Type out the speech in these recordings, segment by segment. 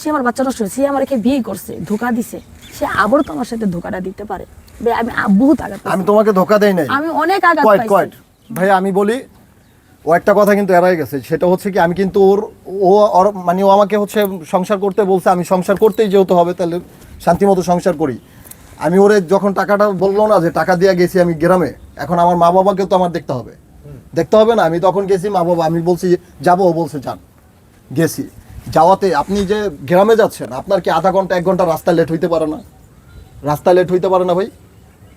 সে আমার বাচ্চা নষ্ট হয়েছে, সে আমার বিয়ে করছে ধোকা দিছে। সে আবার তো আমার সাথে ধোকাটা দিতে পারে। আমি বহুত আঘাত আমি তোমাকে ধোকা দেই নাই। আমি অনেক আঘাত পাইছি। কয়েট ভাই আমি বলি ও একটা কথা কিন্তু এড়াই গেছে। সেটা হচ্ছে কি আমি কিন্তু ওর ও মানে ও আমাকে হচ্ছে সংসার করতে বলছে আমি সংসার করতেই যেহেতু হবে তাহলে শান্তিমতো সংসার করি। আমি ওরে যখন টাকাটা বলল না যে টাকা দিয়ে গেছি আমি গ্রামে এখন আমার মা বাবাকে তো আমার দেখতে হবে। দেখতে হবে না? আমি তখন গেছি মা বাবা আমি বলছি যাব ও বলছে যান। গেছি। যাওয়াতে আপনি যে গ্রামে যাচ্ছেন আপনার কি আধা ঘণ্টা এক ঘণ্টা রাস্তা লেট হইতে পারে না? রাস্তা লেট হইতে পারে না ভাই।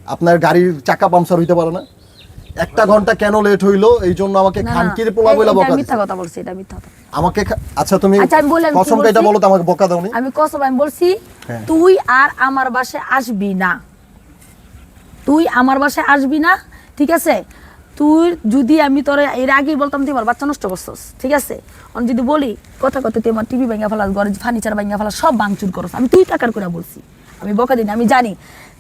আপনার গাড়ির চাকা পাংচার হইতে পারে না। একটা ঘণ্টা কেন লেট হইল? এই জন্য আমাকে খানকির পোলা বইলা বকা মিথ্যা কথা বলছি এটা মিথ্যা কথা। আমাকে আচ্ছা তুমি আচ্ছা, আমি বলি, আমি কি এটা বলো তো আমাকে বকা দাওনি। আমি কসম আমি বলছি হ্যাঁ। তুই আর আমার বাসায় আসবি না। তুই আমার বাসায় আসবি না ঠিক আছে? তুই যদি আমি তোর এর আগেই বলতাম, তুই আমার বাচ্চা নষ্ট করছস ঠিক আছে? আমি যদি বলি, কথা কথা তুই আমার টিভি ভাঙা ফেলাস ঘরের ফার্নিচার ভাঙা ফেলাস, সব ভাঙচুর করস আমি তুই টাকার করে বলছি। আমি বকা দিন আমি জানি।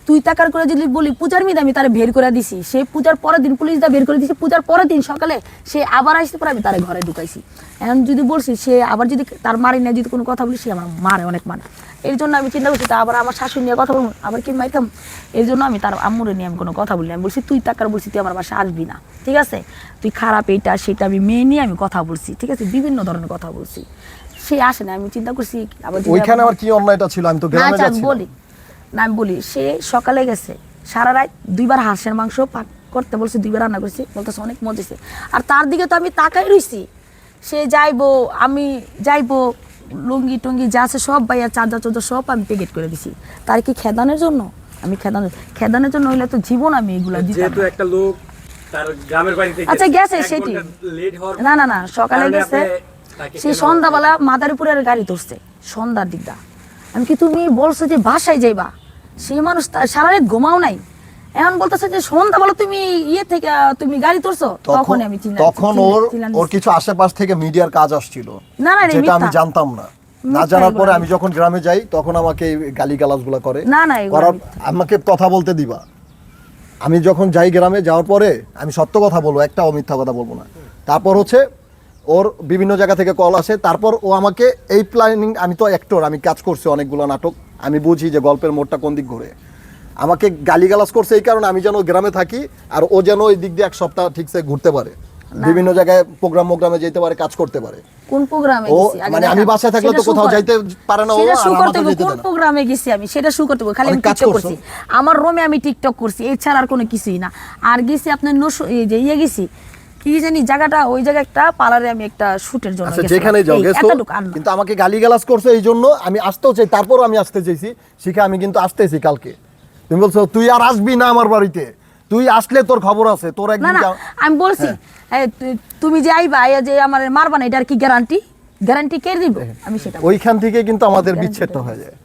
তুই টাকার করে যদি বলি পূজার মিদে আমি তারে বের করে দিছি। সে পূজার পরের দিন পুলিশ দা বের করে দিছি পূজার পরের দিন সকালে সে আবার আসতে পরে আমি তারে ঘরে ঢুকাইছি। এখন যদি বলছি সে আবার যদি তার মারি না যদি কোনো কথা বলি সে আমার মারে অনেক মানে এর জন্য আমি চিন্তা করছি তা আবার আমার শাশুড়ি নিয়ে কথা বলব আবার কি মাইতাম এর জন্য আমি তার আম্মুরে নিয়ে আমি কোনো কথা বলি আমি বলছি তুই টাকার বলছি তুই আমার বাসায় আসবি না ঠিক আছে? তুই খারাপ এইটা সেটা আমি মেয়ে নিয়ে আমি কথা বলছি ঠিক আছে? বিভিন্ন ধরনের কথা বলছি। সে আসে না আমি চিন্তা করছি আবার ওইখানে আমার কি অন্যায়টা ছিল? আমি তো গ্রামে যাচ্ছি বলি। না আমি বলি সে সকালে গেছে সারা রাত দুইবার হাঁসের মাংস পাক করতে বলছে দুইবার রান্না করছি বলতেছে অনেক মজেছে আর তার দিকে তো আমি তাকাই রইছি সে যাইবো আমি যাইবো লুঙ্গি টুঙ্গি যা আছে সব বাইয়া চার্জার চার্জার সব আমি পেকেট করে দিছি। তার কি খেদানের জন্য? আমি খেদানোর খেদানের জন্য হইলে তো জীবন আমি এগুলা দিতাম। একটা লোক তার গ্রামের বাড়িতে আচ্ছা গেছে সেটি। না না না সকালে গেছে সেই সন্ধ্যাবেলা মাদারীপুরের গাড়ি ধরছে সন্ধ্যার দিকটা। আমি কি তুমি বলছো যে বাসায় যাইবা? সেই মানুষ সারা রাত ঘুমাও নাই। এখন বলতেছে যে সন্ধ্যাবেলা তুমি ইয়ে থেকে তুমি গাড়ি ধরছো তখন আমি চিল্লা- তখন ওর ওর কিছু আশেপাশ থেকে মিডিয়ার কাজ আসছিল না, না যেটা আমি জানতাম না। না জানার পরে আমি যখন গ্রামে যাই তখন আমাকে গালি গালাজগুলা করে। না, না, মিথ্যা। আমাকে কথা বলতে দিবা। আমি যখন যাই গ্রামে যাওয়ার পরে আমি সত্য কথা বলব একটা মিথ্যা কথা বলব না। তারপর হচ্ছে ওর বিভিন্ন জায়গা থেকে কল আসে তারপর ও আমাকে এই প্ল্যানিং আমি তো অ্যাক্টর আমি কাজ করছি অনেকগুলো নাটক আমি বুঝি যে গল্পের মোড়টা কোন দিক ঘুরে। আমাকে গালিগালাজ করছে এই কারণে আমি যেন গ্রামে থাকি আর ও যেন ওই দিক দিয়ে এক সপ্তাহ ঠিকসে ঘুরতে পারে। বিভিন্ন জায়গায় প্রোগ্রাম মোগ্রামে যেতে পারে কাজ করতে পারে। কোন প্রোগ্রামে ও, গেছি? মানে আমি বাসায় থাকলে তো কোথাও যাইতে পারে না ও, সেটা আমাকেও কোন প্রোগ্রামে গেছি আমি? সেটা শুকর দেবো খালি আমি কাজ টিকটক করছি। আমার রুমে আমি টিকটক করছি এছাড়া আর কোনো কিছুই না। আর গেছি আপনার নসু এই যে ইয়ে গেছি কি জানি জায়গাটা ওই জায়গায় একটা পার্লারে আমি একটা শুটের জন্য আচ্ছা যেখানে যাও গেছো। কিন্তু আমাকে গালিগালাজ করছে এই জন্য আমি আসতেও চাই তারপরও আমি আসতে চাইছি শিখে আমি কিন্তু আসতেছি কালকে। তুমি বলছো তুই আর আসবি না আমার বাড়িতে তুই আসলে তোর খবর আছে তোর একদিন আমি বলছি তুমি যে আইবা আইয়া যে আমার মারবা না এটার কি গ্যারান্টি গ্যারান্টি কে দিব? আমি সেটা ওইখান থেকে কিন্তু আমাদের বিচ্ছেদটা হয়ে যায়।